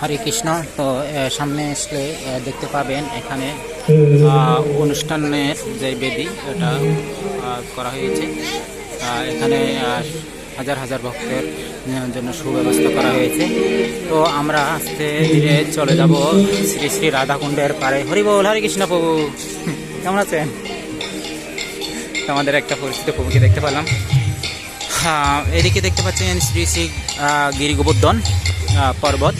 হরে কৃষ্ণ। তো সামনে আসলে দেখতে পাবেন এখানে অনুষ্ঠানের যে বেদি আহ, করা হয়েছে। এখানে হাজার হাজার ভক্তের জন্য সুব্যবস্থা করা হয়েছে। তো আমরা আস্তে ধীরে চলে যাব শ্রী শ্রী রাধাকুণ্ডের পারে হরি বল হরে কৃষ্ণ প্রভু। কেমন আছেন? আমাদের একটা পরিচিত প্রভুকে দেখতে পেলাম। এদিকে দেখতে পাচ্ছেন শ্রী শ্রী আহ, গিরি গোবর্ধন পর্বত।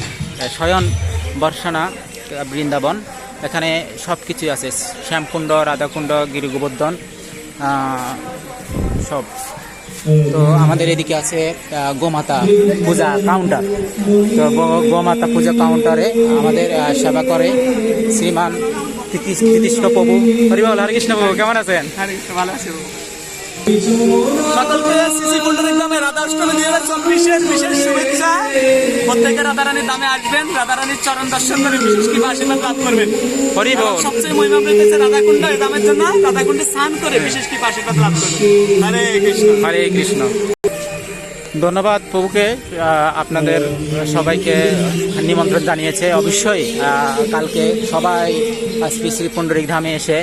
শয়ন বর্ষানা বৃন্দাবন। এখানে সব কিছুই আছে। শ্যামকুণ্ড, রাধাকুণ্ড, গিরিগোবর্ধন সব। তো আমাদের এদিকে আছে গোমাতা পূজা কাউন্টার তো গোমাতা পূজা কাউন্টারে আমাদের সেবা করে শ্রীমান তিতিষ্ঠ প্রভু। হরিবল হরে কৃষ্ণ প্রভু, কেমন আছেন? ভালো আছি। সকলকে সিসি কুণ্ডলীর দামে রাধা অষ্টমী দুই হাজার চব্বিশের বিশেষ শুভেচ্ছা। প্রত্যেকে রাধারানীর দামে আসবেন রাধারানীর চরণ দর্শন করে বিশেষ কৃপা আশীর্বাদ লাভ করবেন। হরি সবচেয়ে মহিমামৃত হচ্ছে রাধাকুণ্ড এই দামের জন্য। রাধাকুণ্ডে স্নান করে বিশেষ কৃপা আশীর্বাদ লাভ করবেন। হরে কৃষ্ণ। হরে কৃষ্ণ। ধন্যবাদ প্রভুকে আপনাদের সবাইকে নিমন্ত্রণ জানিয়েছে। অবশ্যই কালকে সবাই শ্রী শ্রী পুণ্ডরিক ধামে এসে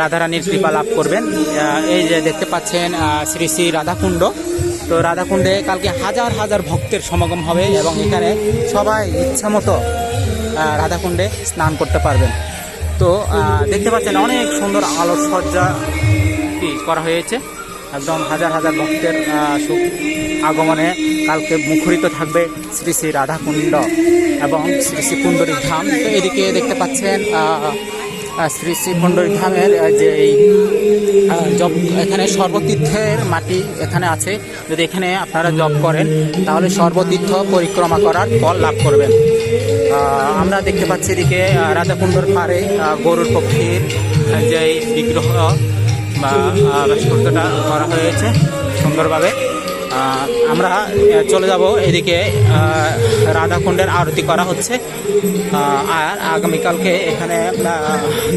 রাধারানীর কৃপা লাভ করবেন। এই যে দেখতে পাচ্ছেন শ্রী শ্রী রাধাকুণ্ড। তো রাধাকুণ্ডে কালকে হাজার হাজার ভক্তের সমাগম হবে এবং এখানে সবাই ইচ্ছা মতো রাধাকুণ্ডে স্নান করতে পারবেন। তো দেখতে পাচ্ছেন অনেক সুন্দর আলোকসজ্জা কি করা হয়েছে। একদম হাজার হাজার ভক্তের আগমনে কালকে মুখরিত থাকবে শ্রী শ্রী রাধাকুণ্ড এবং শ্রী শ্রী পুণ্ডরী ধাম। তো এদিকে দেখতে পাচ্ছেন শ্রী শ্রী পুণ্ডরী ধামের যে এই জব এখানে সর্বতীর্থের মাটি এখানে আছে। যদি এখানে আপনারা জব করেন, তাহলে সর্বতীর্থ পরিক্রমা করার ফল লাভ করবেন। আমরা দেখতে পাচ্ছি এদিকে রাধাকুণ্ডর পাড়ে গরুর পক্ষীর যে বিগ্রহ বা ভাস্কর্যটা করা হয়েছে সুন্দরভাবে। আমরা চলে যাব এদিকে রাধাকুণ্ডের আরতি করা হচ্ছে। আর আগামীকালকে এখানে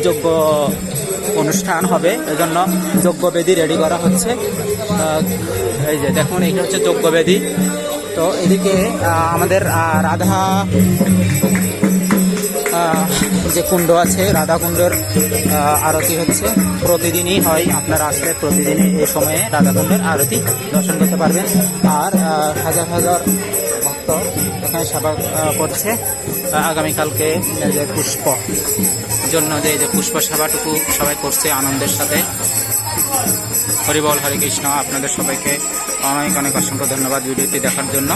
যজ্ঞ অনুষ্ঠান হবে। এজন্য যজ্ঞবেদী রেডি করা হচ্ছে। এই যে দেখুন, এটা হচ্ছে যজ্ঞবেদী তো এদিকে আমাদের রাধা যে কুণ্ড আছে, রাধা কুণ্ডের আরতি হচ্ছে। প্রতিদিনই হয়, আপনারা আসলে প্রতিদিনই এই সময়ে রাধা কুণ্ডের আরতি দর্শন করতে পারবেন। আর হাজার হাজার ভক্ত এখানে সেবা করছে। আগামীকালকে যে পুষ্প, জন্য যে যে পুষ্প সেবাটুকু সবাই করছে আনন্দের সাথে। হরিবল হরে কৃষ্ণ, আপনাদের সবাইকে অনেক অনেক অসংখ্য ধন্যবাদ ভিডিওটি দেখার জন্য।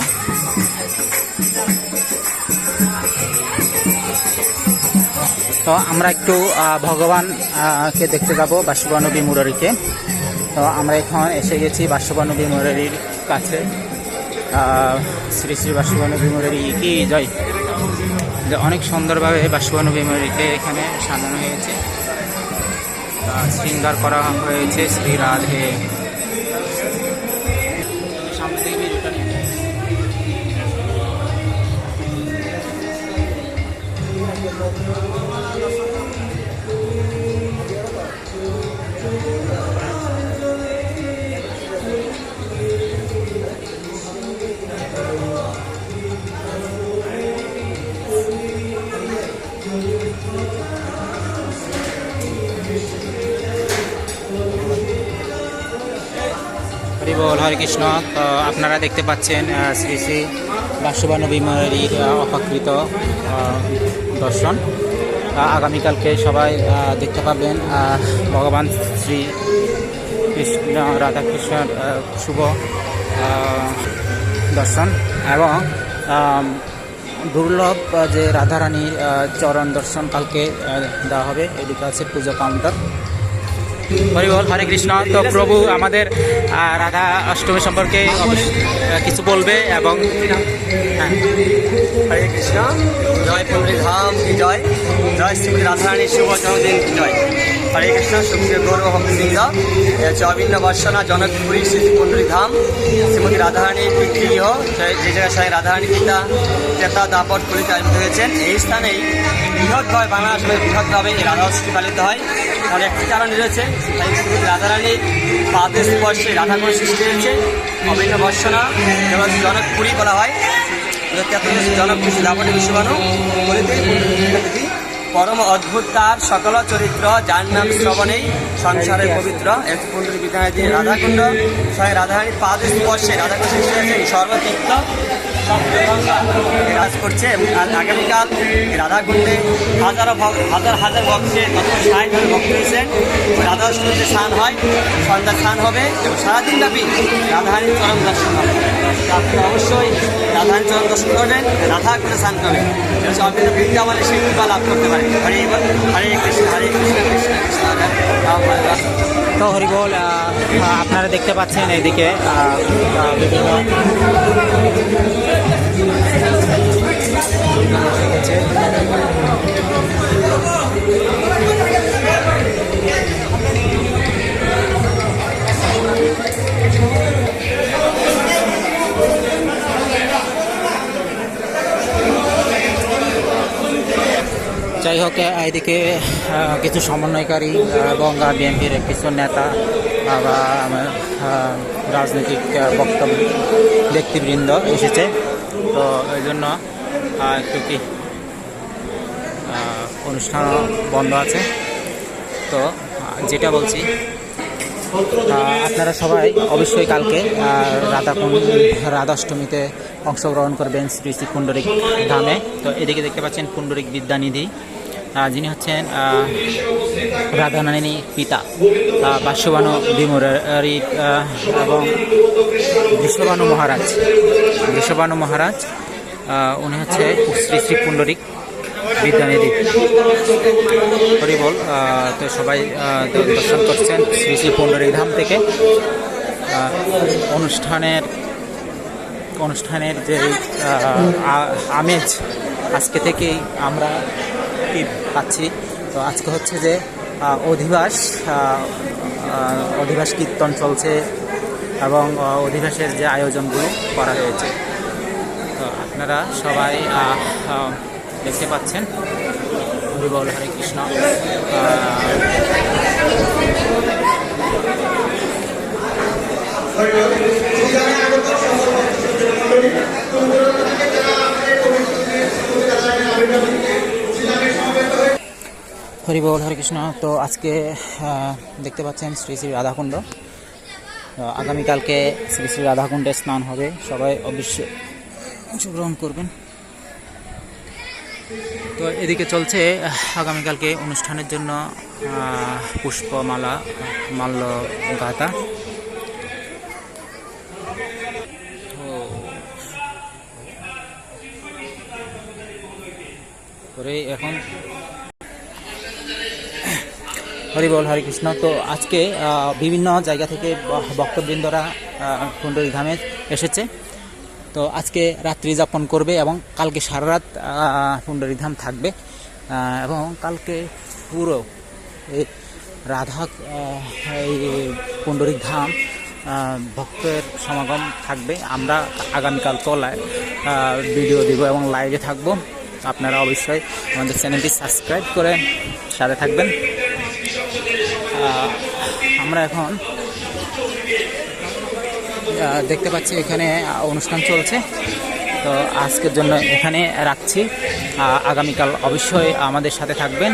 তো আমরা একটু আহ, ভগবান কে দেখতে যাব? বাসুবানবী মুরারিকে। তো আমরা এখন এসে গেছি বাসুবানবী মুরারির কাছে। শ্রী শ্রী বাসুবানবী মুরারি কি জয়? যে অনেক সুন্দরভাবে বাসুবানবী মুরারিকে এখানে সাজানো হয়েছে। শৃঙ্গার করা হয়েছে শ্রী রাধে। হরি কৃষ্ণ তো আপনারা দেখতে পাচ্ছেন শ্রী শ্রী বাসুবানবী মায়ের অপাকৃত দর্শন। আগামীকালকে সবাই দেখতে পাবেন ভগবান শ্রী কৃষ্ণ রাধাকৃষ্ণর শুভ দর্শন এবং দুর্লভ যে রাধারানীর চরণ দর্শন কালকে দেওয়া হবে এদিকে পুজো কাউন্টার হরিবল হরে কৃষ্ণ। তো প্রভু আমাদের রাধা অষ্টমী সম্পর্কে কিছু বলবে এবং হ্যাঁ, হরে কৃষ্ণ। জয় পুরী ধাম জয়? জয় শ্রী রাধারানীর শুভ জন্মদিন জয়? হরে কৃষ্ণ সুপ্রিয় গৌরব ভক্তবৃন্দ অভিন্ন বর্ষনা জনকপুরী শ্রী পুণ্ডরী ধাম, শ্রীমতী রাধারানীর পিতৃগৃহ যে জায়গায় স্বামী রাধারানী পিতা ক্রেতা দাপট কলিতে আয়োজিত হয়েছেন। এই স্থানেই বৃহৎভাবে বাংলা আসলে বৃহৎভাবে এই রাধা উৎসবটি পালিত হয়। তার একটি কারণ রয়েছে, তাই রাধারানীর পাদের স্পর্শে রাধাগুণ সৃষ্টি হয়েছে। অভিন্ন বর্ষনা জনকপুরী বলা হয়। লাবণী বিশ্ববানু বলিতে বিধি পরম অদ্ভুত তার সকল চরিত্র, যার নাম শ্রবণেই সংসারে পবিত্র। এক পুন্ডর বিধায় দিয়ে রাধাকুণ্ড। স্বয়ং রাধারানীর পাদ স্পর্শে রাধাকুণ্ড সর্বতীর্থ। কাজ করছে এবং আগামীকাল রাধাকুণ্ডে হাজারো হাজার হাজার ভক্তের ভক্ত এসেছেন। অষ্টমীতে স্নান হয় সন্ধ্যা স্নান হবে এবং সারাদিন ব্যাপী রাধারানীর চরম দর্শন হবে। আপনি অবশ্যই রাধারানীর চরম দর্শন করবেন রাধা করে স্নান করবেন। অভিন্ন বৃন্দাবনে সেই কৃপা লাভ করতে পারেন হরে হরে কৃষ্ণ হরে কৃষ্ণ কৃষ্ণ কৃষ্ণ তো হরিবল আপনারা দেখতে পাচ্ছেন আহ, বিভিন্ন যাই হোক এইদিকে কিছু সমন্বয়কারী এবং বিএনপির কিছু নেতা বা রাজনৈতিক বক্তব্য ব্যক্তিবৃন্দ এসেছে। তো এই জন্য একটু কি অনুষ্ঠান বন্ধ আছে। তো যেটা বলছি আপনারা সবাই অবশ্যই কালকে রাধা রাধাষ্টমীতে অংশগ্রহণ করবেন শ্রী শ্রী পুণ্ডরিক ধামে। তো এদিকে দেখতে পাচ্ছেন পুণ্ডরিক বিদ্যানিধি। যিনি হচ্ছেন আহ, রাধানানী পিতা বাষ্যবানু বিমুরারি এবং বৃষবানু মহারাজ বৃষবানু মহারাজ উনি হচ্ছে শ্রী শ্রী পুণ্ডরিক বিদ্যানিধি। হরিবল তো সবাই দর্শন করছেন শ্রী শ্রী পুণ্ডরিক ধাম থেকে। অনুষ্ঠানের অনুষ্ঠানের যে আমেজ আজকে থেকেই আমরা পাচ্ছি। তো আজকে হচ্ছে যে অধিবাস অধিবাস কীর্তন চলছে এবং অধিবাসের যে আয়োজনগুলো করা হয়েছে। তো আপনারা সবাই দেখতে পাচ্ছেন, হরিবল হরে কৃষ্ণ। আহ, হরিবল হরে কৃষ্ণ। তো আজকে দেখতে পাচ্ছেন শ্রী শ্রী রাধাকুণ্ড। আগামীকালকে শ্রী শ্রী রাধাকুণ্ডে স্নান হবে। সবাই অবশ্যই অংশগ্রহণ করবেন। তো এদিকে চলছে আগামীকালকে অনুষ্ঠানের জন্য পুষ্পমালা মাল্য গাঁথা তো করে এখন হরিবল হরে কৃষ্ণ। তো আজকে বিভিন্ন জায়গা থেকে ভক্তবৃন্দরা কুণ্ডলী ধামে এসেছে। তো আজকে রাত্রি যাপন করবে এবং কালকে সারা রাত কুণ্ডলী ধাম থাকবে। এবং কালকে পুরো এই রাধা এই পুণ্ডরিক ধাম ভক্তের সমাগম থাকবে। আমরা আগামীকাল তলায় ভিডিও দিব এবং লাইভে থাকব। আপনারা অবশ্যই আমাদের চ্যানেলটি সাবস্ক্রাইব করে সাথে থাকবেন। আমরা এখন দেখতে পাচ্ছি এখানে অনুষ্ঠান চলছে। তো আজকের জন্য এখানে রাখছি। আগামীকাল অবশ্যই আমাদের সাথে থাকবেন।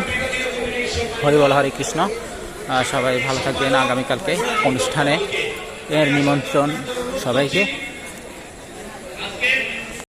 হরি হরিবল হরে কৃষ্ণ। সবাই ভালো থাকবেন। আগামীকালকে অনুষ্ঠানে এর নিমন্ত্রণ সবাইকে।